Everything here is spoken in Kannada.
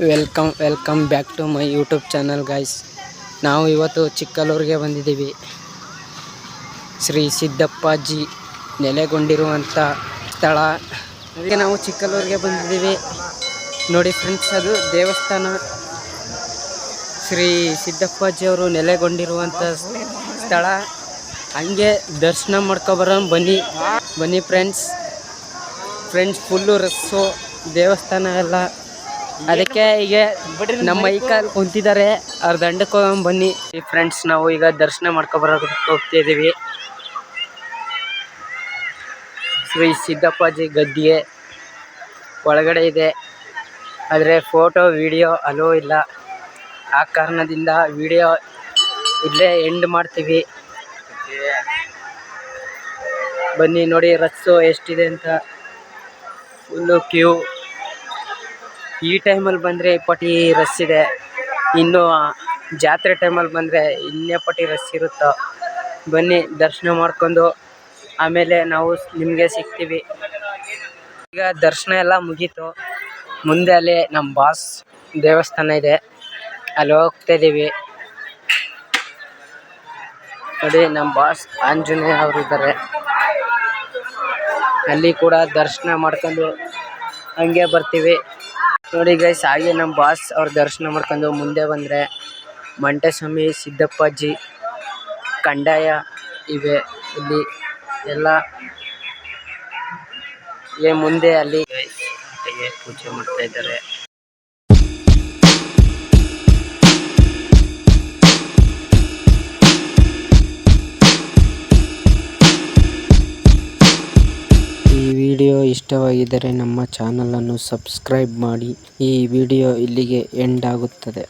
Welcome welcome back to my YouTube channel guys ನಾವು ಇವತ್ತು ಚಿಕ್ಕಲೂರಿಗೆ ಬಂದಿದ್ದೀವಿ. ಶ್ರೀ ಸಿದ್ದಪ್ಪಾಜಿ ನೆಲೆಗೊಂಡಿರುವಂಥ ಸ್ಥಳ. ಅದಕ್ಕೆ ನಾವು ಚಿಕ್ಕಲೂರಿಗೆ ಬಂದಿದ್ದೀವಿ. ನೋಡಿ ಫ್ರೆಂಡ್ಸ್ ಅದು ದೇವಸ್ಥಾನ. ಶ್ರೀ ಸಿದ್ದಪ್ಪಾಜಿಯವರು ನೆಲೆಗೊಂಡಿರುವಂಥ ಸ್ಥಳ. ಹಂಗೆ ದರ್ಶನ ಮಾಡ್ಕೊಬರೋಣ ಬನ್ನಿ. ಬನ್ನಿ ಫ್ರೆಂಡ್ಸ್ ಫ್ರೆಂಡ್ಸ್ ಫುಲ್ಲು ರಸ್ಸು, ದೇವಸ್ಥಾನ ಎಲ್ಲ. ಅದಕ್ಕೆ ಈಗ ನಮ್ಮ ಮೈಕಲ್ಲಿ ಕುಂತಿದ್ದಾರೆ. ಅವ್ರ ದಂಡಕ್ಕೆ ಬನ್ನಿ. ಫ್ರೆಂಡ್ಸ್ ನಾವು ಈಗ ದರ್ಶನ ಮಾಡ್ಕೊಬರೋದಕ್ಕೆ ಹೋಗ್ತಿದ್ದೀವಿ ಶ್ರೀ ಸಿದ್ದಪ್ಪಾಜಿ ಗದ್ದಿಗೆ ಒಳಗಡೆ ಇದೆ. ಆದರೆ ಫೋಟೋ ವಿಡಿಯೋ ಅಲೋ ಇಲ್ಲ. ಆ ಕಾರಣದಿಂದ ವಿಡಿಯೋ ಇಲ್ಲೇ ಎಂಡ್ ಮಾಡ್ತೀವಿ. ಬನ್ನಿ ನೋಡಿ, ರಸ್ಸು ಎಷ್ಟಿದೆ ಅಂತ. ಫುಲ್ಲು ಕ್ಯೂ ಈ ಟೈಮಲ್ಲಿ ಬಂದರೆ ಪಟಿ ರಶ್ ಇದೆ. ಇನ್ನು ಜಾತ್ರೆ ಟೈಮಲ್ಲಿ ಬಂದರೆ ಇನ್ನೇ ಪಟಿ ರಶ್ ಇರುತ್ತೋ? ಬನ್ನಿ, ದರ್ಶನ ಮಾಡ್ಕೊಂಡು ಆಮೇಲೆ ನಾವು ನಿಮಗೆ ಸಿಗ್ತೀವಿ. ಈಗ ದರ್ಶನ ಎಲ್ಲ ಮುಗೀತು. ಮುಂದೆ ಅಲ್ಲಿ ನಮ್ಮ ಬಾಸ್ ದೇವಸ್ಥಾನ ಇದೆ. ಅಲ್ಲಿ ಹೋಗ್ತಾ ಇದ್ದೀವಿ. ನೋಡಿ, ನಮ್ಮ ಬಾಸ್ ಆಂಜನೇಯ ಅವರು ಇದ್ದಾರೆ. ಅಲ್ಲಿ ಕೂಡ ದರ್ಶನ ಮಾಡ್ಕೊಂಡು ಹಂಗೆ ಬರ್ತೀವಿ. ನೋಡಿ ಗೈಸ್ ಹಾಗೆ ನಮ್ಮ ಬಾಸ್ ಅವ್ರ ದರ್ಶನ ಮಾಡ್ಕೊಂಡು ಮುಂದೆ ಬಂದರೆ ಮಂಟೇಸ್ವಾಮಿ, ಸಿದ್ದಪ್ಪಾಜಿ ಕಂದಾಯ ಇವೆ. ಇಲ್ಲಿ ಎಲ್ಲ ಮುಂದೆ ಅಲ್ಲಿ ಪೂಜೆ ಮಾಡ್ತಾ ಇದ್ದಾರೆ. ವಿಡಿಯೋ ಇಷ್ಟವಾಗಿದ್ದರೆ ನಮ್ಮ ಚಾನಲನ್ನು ಸಬ್ಸ್ಕ್ರೈಬ್ ಮಾಡಿ ಈ ವಿಡಿಯೋ ಇಲ್ಲಿಗೆ ಎಂಡ್ ಆಗುತ್ತದೆ.